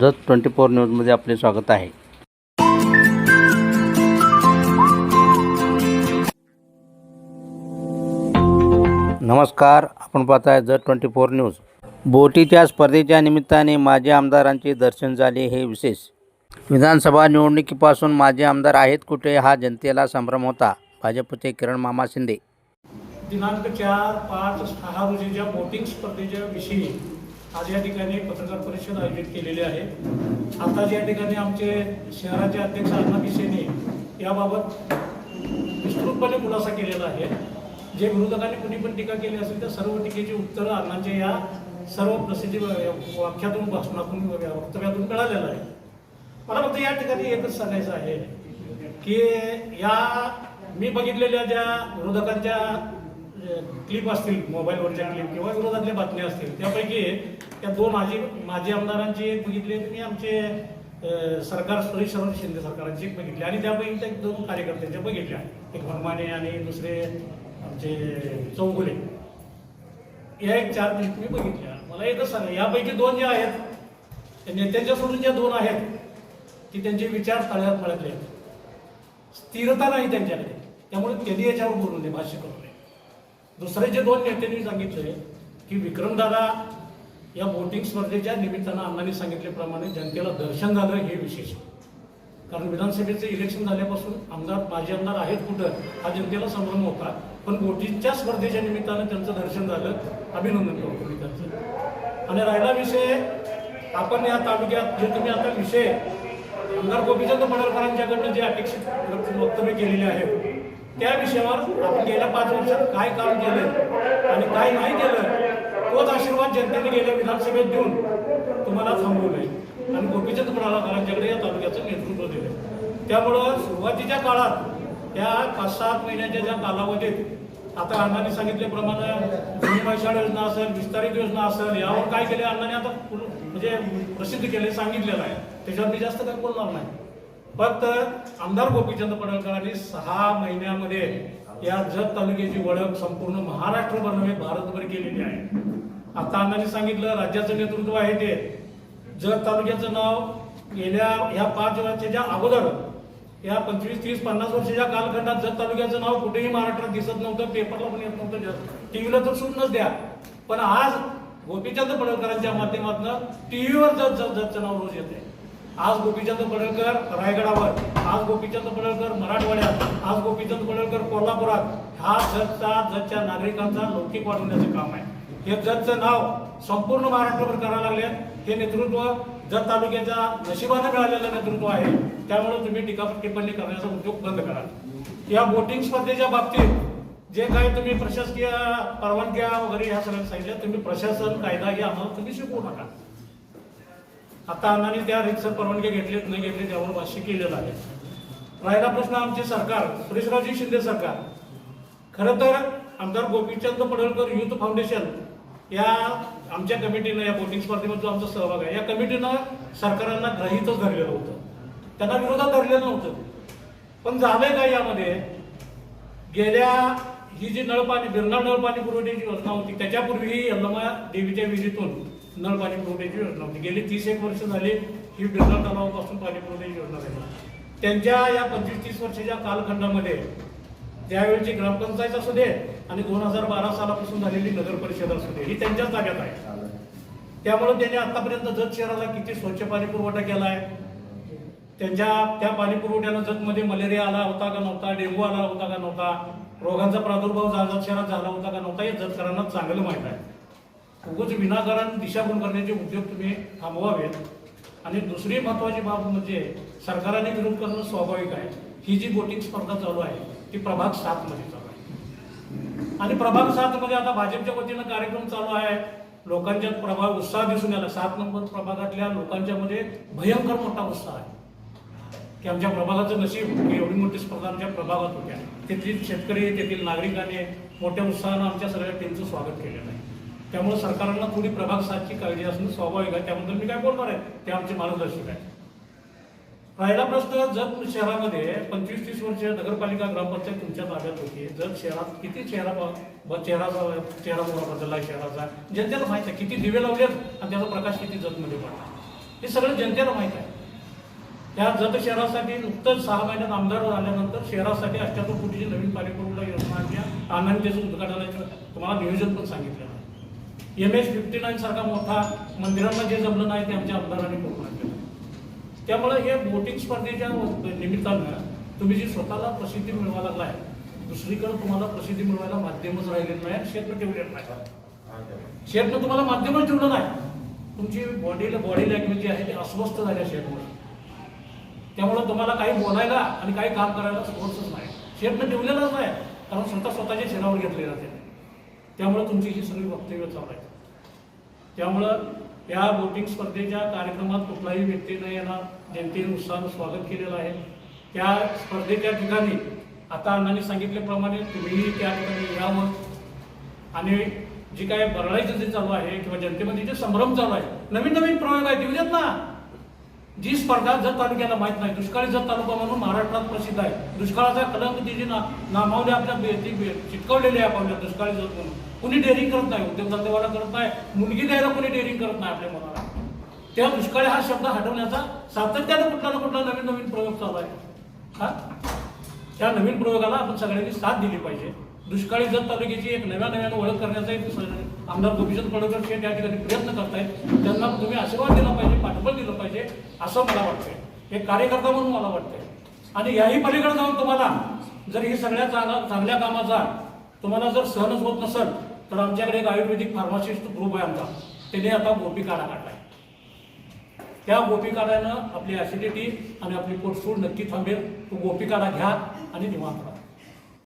Jat twenty four न्यूजमध्ये आपले स्वागत आहे. नमस्कार आपण पाहताय जत ट्वेंटी फोर न्यूज. बोटीच्या स्पर्धेच्या निमित्ताने माजी आमदारांचे दर्शन झाले हे विशेष. विधानसभा निवडणुकीपासून माजी आमदार आहेत कुठे हा जनतेला संभ्रम होता. भाजपचे किरण मामा शिंदे. दिनांक चार पाच सहा रोजीच्या बोटिंग स्पर्धेच्या विषयी आज या ठिकाणी पत्रकार परिषद आयोजित केलेली आहे. आता या ठिकाणी आमचे शहराचे अध्यक्ष अण्णा पिसेने याबाबत विस्तृतपणे खुलासा केलेला आहे. जे विरोधकांनी कुणी पण टीका केली असेल त्या सर्व टीकेची उत्तरं अण्णांच्या या सर्व प्रसिद्धी वाक्यातून भाषणातून वक्तव्यातून कळालेलं आहे. मला फक्त या ठिकाणी एकच सांगायचं आहे की या मी बघितलेल्या ज्या विरोधकांच्या क्लिप असतील मोबाईलवरच्या क्लिप किंवा विरोधातल्या बातम्या असतील त्यापैकी त्या दोन माजी माजी आमदारांची एक बघितली आणि मी आमचे सरकार सुरेश शरद शिंदे सरकारांची एक बघितली आणि त्यापैकी त्या दोन कार्यकर्त्यांच्या बघितल्या एक हनुमाने आणि दुसरे आमचे चौगुले. या एक चार क्लिप मी बघितल्या. मला एकच सांगा यापैकी दोन जे आहेत त्या नेत्यांच्या सोडून ज्या दोन आहेत की त्यांचे विचार तळ्यात पळतले आहेत स्थिरता नाही त्यांच्याकडे. त्यामुळे त्यांनी याच्यावर बोलू नये भाष्य करू. दुसरे जे दोन नेत्यांनी सांगितले की विक्रमदादा या बोटिंग स्पर्धेच्या निमित्तानं अण्णांनी सांगितल्याप्रमाणे जनतेला दर्शन झालं हे विशेष. कारण विधानसभेचं इलेक्शन झाल्यापासून आमदार माजी आमदार आहेत कुठं हा जनतेला संभ्रम होता. पण बोटीच्या स्पर्धेच्या निमित्तानं त्यांचं दर्शन झालं. अभिनंदन करतो मी त्यांचं. आणि राहिला विषय आपण या तालुक्यात जे तुम्ही आता विषय आमदार गोपीचंद पडळकरांच्याकडनं जे अपेक्षित वक्तव्य केलेले आहेत त्या विषयावर आपण गेल्या पाच वर्षात काय काम केलं आणि काय नाही केलं तोच आशीर्वाद जनतेने गेल्या विधानसभेत देऊन तुम्हाला थांबवलंय. आणि गोपीचंद पडळकरांच्याकडे या तालुक्याचं नेतृत्व दिलं त्यामुळं सुरुवातीच्या काळात त्या पाच सात महिन्याच्या ज्या कालावधीत आता अण्णांनी सांगितल्याप्रमाणे जुनी योजना असेल विस्तारित योजना असेल यावर काय केले अण्णांनी आता म्हणजे प्रसिद्ध केले सांगितलेलं आहे. त्याच्यावर मी जास्त काही बोलणार नाही. फक्त आमदार गोपीचंद पडळकरांनी सहा महिन्यामध्ये या जत तालुक्याची ओळख संपूर्ण महाराष्ट्रभर नव्हे भारतभर केलेली आहे. आता अण्णांनी सांगितलं राज्याचं नेतृत्व आहे ते. जत तालुक्याचं नाव गेल्या ह्या पाच वर्षाच्या अगोदर या पंचवीस तीस पन्नास वर्षाच्या कालखंडात जत तालुक्याचं नाव कुठेही महाराष्ट्रात दिसत नव्हतं पेपरला पण येत नव्हतं टीव्हीला तर सुटणंच द्या. पण आज गोपीचंद पडळकरांच्या माध्यमातून टीव्हीवर जत जत जतचं नाव रोज येते आज गोपीचंद पडळकर रायगडावर आज गोपीचंद पडळकर मराठवाड्यात आज गोपीचंद पडळकर कोल्हापुरात हा जतचा जतच्या नागरिकांचा लौकिक वाढवण्याचं काम आहे. हे जतचं नाव संपूर्ण महाराष्ट्रभर करायला लागले हे नेतृत्व जत तालुक्याच्या नशिबाने मिळालेलं नेतृत्व आहे. त्यामुळे तुम्ही टीका टिप्पणी करण्याचा उद्योग बंद करा या बोटिंग स्पर्धेच्या बाबतीत जे काही तुम्ही प्रशासकीय परवानग्या वगैरे ह्या सगळ्या सांगितल्या तुम्ही प्रशासन कायदा हे आम्हाला तुम्ही शिकवू नका. आता अण्णाने त्या रिक्सर परवानगी घेतलेत नाही घेतले त्यावर भाष्य केलेलं आहे. राहिला प्रश्न आमचे सरकार सुरेशरावजी शिंदे सरकार. खरं तर आमदार गोपीचंद पडळकर युथ फाउंडेशन या आमच्या कमिटीनं या बोटिंग स्पर्धेमध्ये जो आमचा सहभाग आहे या कमिटीनं सरकारांना ग्रहीतच धरलेलं होतं. त्यांना विरोधात धरलेलं नव्हतं. पण झालंय काय यामध्ये? गेल्या ही जी नळपाणी बिरणा नळपाणी पुरवठ्याची योजना होती त्याच्यापूर्वी यल्लमा देवीच्या विहिरीतून नळपाणी पुरवठ्याची योजना होती. गेली तीस एक वर्ष झाली ही बिरनाळ तलावापासून पाणी पुरवठ्याची योजना झाली. त्यांच्या या पंचवीस तीस वर्षाच्या कालखंडामध्ये त्यावेळची ग्रामपंचायत असू दे आणि दोन हजार बारा सालापासून झालेली नगर परिषद असू दे ही त्यांच्याच ताब्यात आहे. त्यामुळे त्यांनी आतापर्यंत जत शहराला किती स्वच्छ पाणी पुरवठा केला आहे त्यांच्या त्या पाणी पुरवठ्यानं जतमध्ये मलेरिया आला होता का नव्हता? डेंग्यू आला होता का नव्हता? रोगांचा प्रादुर्भाव जात शहरात झाला होता का नव्हता? हे जतकरांना चांगलं माहीत आहे. उगच विनाकारण दिशाभूल करण्याचे उद्योग तुम्ही थांबवावेत. आणि दुसरी महत्त्वाची बाब म्हणजे सरकाराने विरोध करणं स्वाभाविक आहे. ही जी बोटिंग स्पर्धा चालू आहे ती प्रभाग सातमध्ये चालू आहे. आणि प्रभाग सातमध्ये आता भाजपच्या वतीनं कार्यक्रम चालू आहे. लोकांच्यात प्रभाग उत्साह दिसून आला. सात नंबर प्रभागातल्या लोकांच्या मध्ये भयंकर मोठा उत्साह आहे. की आमच्या प्रभागाचं नशीब की एवढी मोठी स्पर्धा आमच्या प्रभागात होत्या. तेथील शेतकरी तेथील नागरिकांनी मोठ्या उत्साहानं आमच्या सगळ्या टीमचं स्वागत केलेलं आहे. त्यामुळे सरकारांना थोडी प्रभाग सातची काळजी असणं स्वाभाविक आहे. त्याबद्दल मी काय बोलणार आहे? ते आमचे मार्गदर्शक आहे राहिला प्रश्न जत शहरामध्ये पंचवीस तीस वर्ष नगरपालिका ग्रामपंचायत तुमच्या ताब्यात होती. जत शहरात किती चेहरा चेहराचा चेहरा मोठा बदलला शहराचा. जनतेला माहिती आहे किती दिवे लावलेत आणि त्याचा प्रकाश किती जतमध्ये पडला. हे सगळं जनतेला माहीत आहे. त्या जत शहरासाठी नुकतंच सहा महिन्यात आमदार आल्यानंतर शहरासाठी अठ्ठ्याहत्तर कोटीची नवीन पाणीपुरवठा योजना आणल्या अण्णांनी त्याचं उद्घाटनाचं तुम्हाला नियोजन पण सांगितलं एम एस फिफ्टी नाईन सारखा मोठा मंदिरांना जे जमलं नाही ते आमच्या आमदारांनी कोकणात केलं. त्यामुळे हे बोटिंग स्पर्धेच्या निमित्तानं तुम्ही जी स्वतःला प्रसिद्धी मिळवा लागलाय दुसरीकडे तुम्हाला प्रसिद्धी मिळवायला माध्यमच राहिलेलं नाही क्षेत्र ठेवलेलं नाही. शेतनं तुम्हाला माध्यमच ठेवलं नाही. तुमची बॉडी बॉडी लँग्वेज जी आहे ती अस्वस्थ झाल्या शेतमुळे. त्यामुळं तुम्हाला काही बोलायला आणि काही काम करायला सोर्सच नाही. शेतनं ठेवलेलंच नाही कारण स्वतः स्वतःच्या शेणावर घेतले जाते त्यामुळं तुमची ही सगळी वक्तव्य चालू आहेत. त्यामुळं या बोटिंग स्पर्धेच्या कार्यक्रमात कुठलाही व्यक्तीनं यांना येणार. जनतेने उत्साहानं स्वागत केलेलं आहे. त्या स्पर्धेच्या ठिकाणी आता अण्णांनी सांगितल्याप्रमाणे तुम्हीही त्या ठिकाणी यावं आणि जी काय बरळायचं जे चालू आहे किंवा जनतेमध्ये जे संभ्रम चालू आहे नवीन नवीन प्रयोग आहेत. जी स्पर्धा जत तालुक्याला माहीत नाही दुष्काळी जत तालुका म्हणून महाराष्ट्रात प्रसिद्ध आहे. दुष्काळाचा कलंक तिची ना नामावले आपल्या बे- चिटकवलेली आहे आपल्या दुष्काळी जत म्हणून. कुणी डेअरिंग करत नाही उद्योगधंदेवाला करत नाही मुलगी द्यायला कुणी डेअरिंग करत नाही आपल्या मनाला. त्या दुष्काळी हा शब्द हटवण्याचा सातत्याने कुठला ना कुठला नवीन नवीन प्रयोग चालू आहे. हा? त्या नवीन प्रयोगाला आपण सगळ्यांनी साथ दिली पाहिजे. दुष्काळी जत तालुक्याची एक नव्या नव्यानं ओळख करण्याचा एक आमदार गोपीचंद पडळकर शेठ या ठिकाणी प्रयत्न करतायत. त्यांना तुम्ही आशीर्वाद दिला पाहिजे पाठबळ दिलं पाहिजे असं मला वाटतंय. हे कार्यकर्ता म्हणून मला वाटतंय. आणि याही पलीकडे जाऊन तुम्हाला जर ही सगळ्या चांगल्या चांगल्या कामाचा तुम्हाला जर सहनच होत नसेल तर आमच्याकडे एक आयुर्वेदिक फार्मासिस्ट ग्रुप आहे आमचा. त्याने आता गोपी काढा काढलाय. त्या गोपी काढानं आपली ऍसिडिटी आणि आपली पोटसूड नक्की थांबेल. तो गोपी काढा घ्या आणि निवांत राहा.